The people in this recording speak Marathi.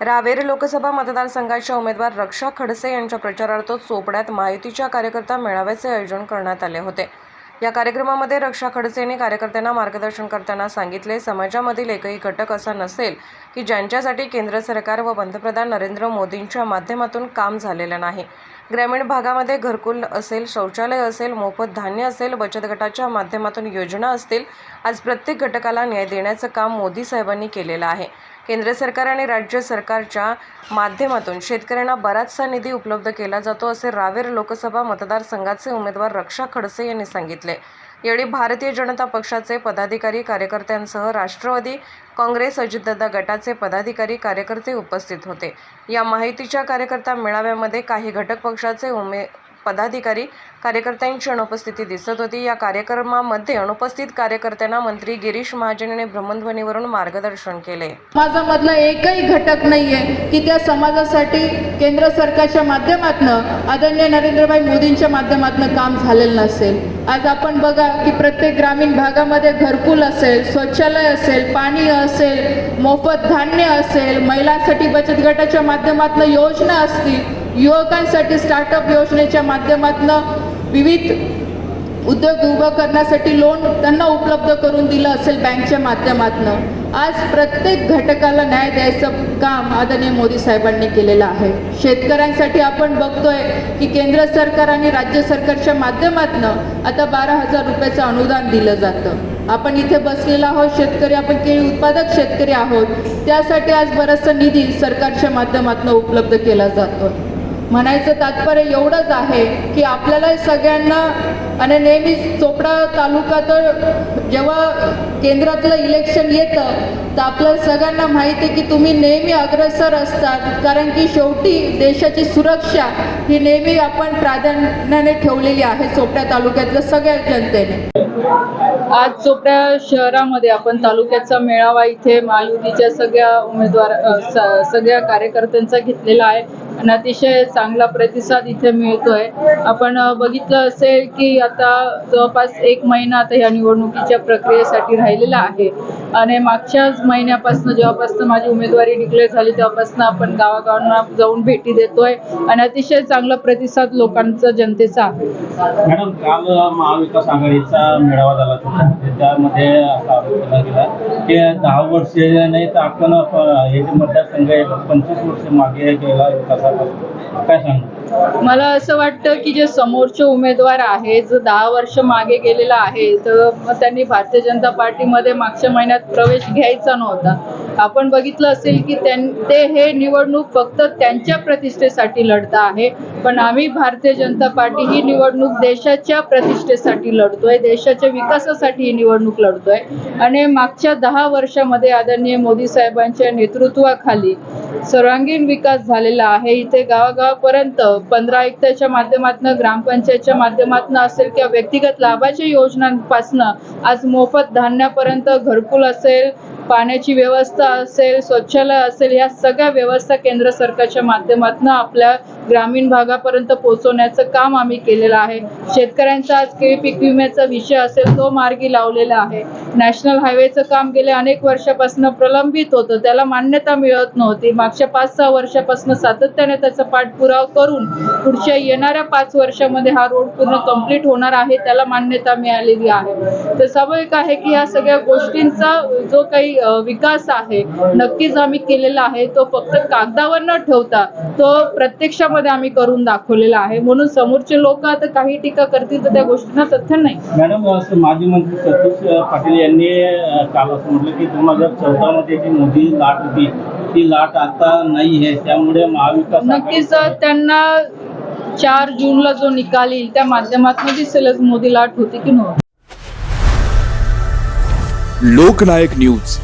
रावेर लोकसभा मतदारसंघाच्या उमेदवार रक्षा खडसे यांच्या प्रचारार्थ चोपड्यात माहितीच्या कार्यकर्ता मेळाव्याचे आयोजन करण्यात आले होते. या कार्यक्रमामध्ये रक्षा खडसे यांनी कार्यकर्त्यांना मार्गदर्शन करताना सांगितले समाजामधील एकही घटक असा नसेल की ज्यांच्यासाठी केंद्र सरकार व पंतप्रधान नरेंद्र मोदींच्या माध्यमातून काम झालेलं नाही. ग्रामीण भागामध्ये घरकुल असेल शौचालय असेल मोफत धान्य असेल बचत गटाच्या माध्यमातून योजना असतील आज प्रत्येक घटकाला न्याय देण्याचं काम मोदी साहेबांनी केलेलं आहे. केंद्र सरकार आणि राज्य सरकारच्या माध्यमातून शेतकऱ्यांना बराचसा निधी उपलब्ध केला जातो असे रावेर लोकसभा मतदारसंघाचे उमेदवार रक्षा खडसे यांनी सांगितले. यावेळी भारतीय जनता पक्षाचे पदाधिकारी कार्यकर्त्यांसह राष्ट्रवादी काँग्रेस अजितदादा गटाचे पदाधिकारी कार्यकर्ते उपस्थित होते. या माहितीच्या कार्यकर्ता मेळाव्यामध्ये काही घटक पक्षाचे उमे पदाधिकारी कार्यकर्त्यांची अनुपस्थिती दिसत होती. या कार्यक्रमामध्ये अनुपस्थित कार्यकर्त्यांना मंत्री गिरीश महाजन यांनी भ्रमणध्वनीवरून मार्गदर्शन केले. समाजामधला एकही घटक नाहीये की त्या समाजासाठी केंद्र सरकारच्या माध्यमातनं आदरणीय नरेंद्रभाई मोदींच्या माध्यमातनं काम झालेलं नसेल. आज आपण बघा की प्रत्येक ग्रामीण भागामध्ये घरकुल असेल शौचालय असेल पाणी असेल मोफत धान्य असेल महिलांसाठी बचत गटाच्या माध्यमातनं योजना असतील युवकांसाठी स्टार्टअप योजनेच्या माध्यमातून विविध उद्योग उभं करण्यासाठी लोन त्यांना उपलब्ध करून दिलं असेल बँकच्या माध्यमातून. आज प्रत्येक घटकाला न्याय द्यायचं काम आदरणीय मोदी साहेबांनी केलेलं आहे. शेतकऱ्यांसाठी आपण बघतोय की केंद्र सरकार आणि राज्य सरकारच्या माध्यमातून आता बारा हजार रुपयाचं अनुदान दिलं जातं. आपण इथे बसलेलो आहोत शेतकरी आपण केळी उत्पादक शेतकरी आहोत. त्यासाठी आज बराचसा निधी सरकारच्या माध्यमातून उपलब्ध केला जातो म्हणायचं तात्पर्य एवढंच आहे की आपल्याला सगळ्यांना आणि नेहमीच चोपडा तालुका तर जेव्हा केंद्रातलं इलेक्शन येतं तर आपल्याला सगळ्यांना माहिती आहे की तुम्ही नेहमी अग्रसर असतात. कारण की शेवटी देशाची सुरक्षा ही नेहमी आपण प्राधान्याने ठेवलेली आहे चोपड्या तालुक्यातल्या सगळ्या जनतेने. आज चोपड्या शहरामध्ये आपण तालुक्याचा मेळावा इथे महायुतीच्या सगळ्या उमेदवार स- सगळ्या कार्यकर्त्यांचा घेतलेला आहे. आणि अतिशय चांगला प्रतिसाद इथे मिळतोय. आपण बघितलं असेल की आता जवळपास एक महिना आता ह्या निवडणुकीच्या प्रक्रियेसाठी राहिलेला आहे. आणि मागच्याच महिन्यापासून जेव्हापासून माझी उमेदवारी डिक्लेअर झाली तेव्हापासून आपण गावागावांना जाऊन भेटी देतोय. आणि अतिशय चांगला प्रतिसाद लोकांचा जनतेचा आहे. मॅडम काल महाविकास आघाडीचा मेळावा झाला होता. त्यामध्ये असा आरोप केला गेला की दहा वर्षे नाही तर आपण हे जे मतदारसंघ आहे पंचवीस वर्ष मागे गेला विकासापासून काय सांगू? मला असं वाटतं की जे समोरचे उमेदवार आहे जो दहा वर्ष मागे गेलेला आहे तर त्यांनी भारतीय जनता पार्टीमध्ये मागच्या महिन्यात प्रवेश घ्यायचा नव्हता. आपण बघितलं असेल की त्यां ते हे निवडणूक फक्त त्यांच्या प्रतिष्ठेसाठी लढता आहे पण आम्ही भारतीय जनता पार्टी ही निवडणूक देशाच्या प्रतिष्ठेसाठी लढतोय देशाच्या विकासासाठी ही निवडणूक लढतोय. आणि मागच्या दहा वर्षामध्ये आदरणीय मोदी साहेबांच्या नेतृत्वाखाली सर्वांगीण विकास झालेला आहे. इथे गावागावापर्यंत पंधरा आयुक्ताच्या माध्यमातून ग्रामपंचायतच्या माध्यमातून असेल किंवा व्यक्तिगत लाभाच्या योजनांपासनं आज मोफत धान्यापर्यंत घरकुल असेल पाण्याची व्यवस्था असेल शौचालय असेल या सगळ्या व्यवस्था केंद्र सरकारच्या माध्यमातून आपल्या ग्रामीण भागापर्यंत पोहोचवण्याचं काम आम्ही केलेलं आहे. शेतकऱ्यांचा आज केळी पीक विम्याचा विषय असेल तो मार्गी लावलेला आहे. नॅशनल हायवेचं काम गेले अनेक वर्षापासून प्रलंबित होतं. त्याला मान्यता मिळत नव्हती. मागच्या पाच सहा वर्षापासून सातत्याने त्याचा पाठपुरावा करून पुढच्या येणाऱ्या पाच वर्षामध्ये हा रोड पूर्ण कंप्लीट होणार आहे त्याला मान्यता मिळालेली आहे. तर स्वाभाविक आहे की या सगळ्या गोष्टींचा जो काही विकास आहे नक्कीच आम्ही केलेला आहे तो फक्त कागदावर न ठेवता तो प्रत्यक्षामध्ये आम्ही करून दाखवलेला आहे. म्हणून समोरचे लोक आता काही टीका करतील तर त्या गोष्टींना तथ्य नाही. मॅडम असं माजी मंत्री सतीश पाटील यांनी काल असं म्हटलं की दोन हजार चौदामध्ये जी मोदी लाट होती ती लाट आता नाही आहे. त्यामुळे महाविकास नक्कीच त्यांना चार जूनला जो निकाल येईल त्या माध्यमातून दिसेलच मोदी लाट होती की नव्हती. लोकनायक न्यूज.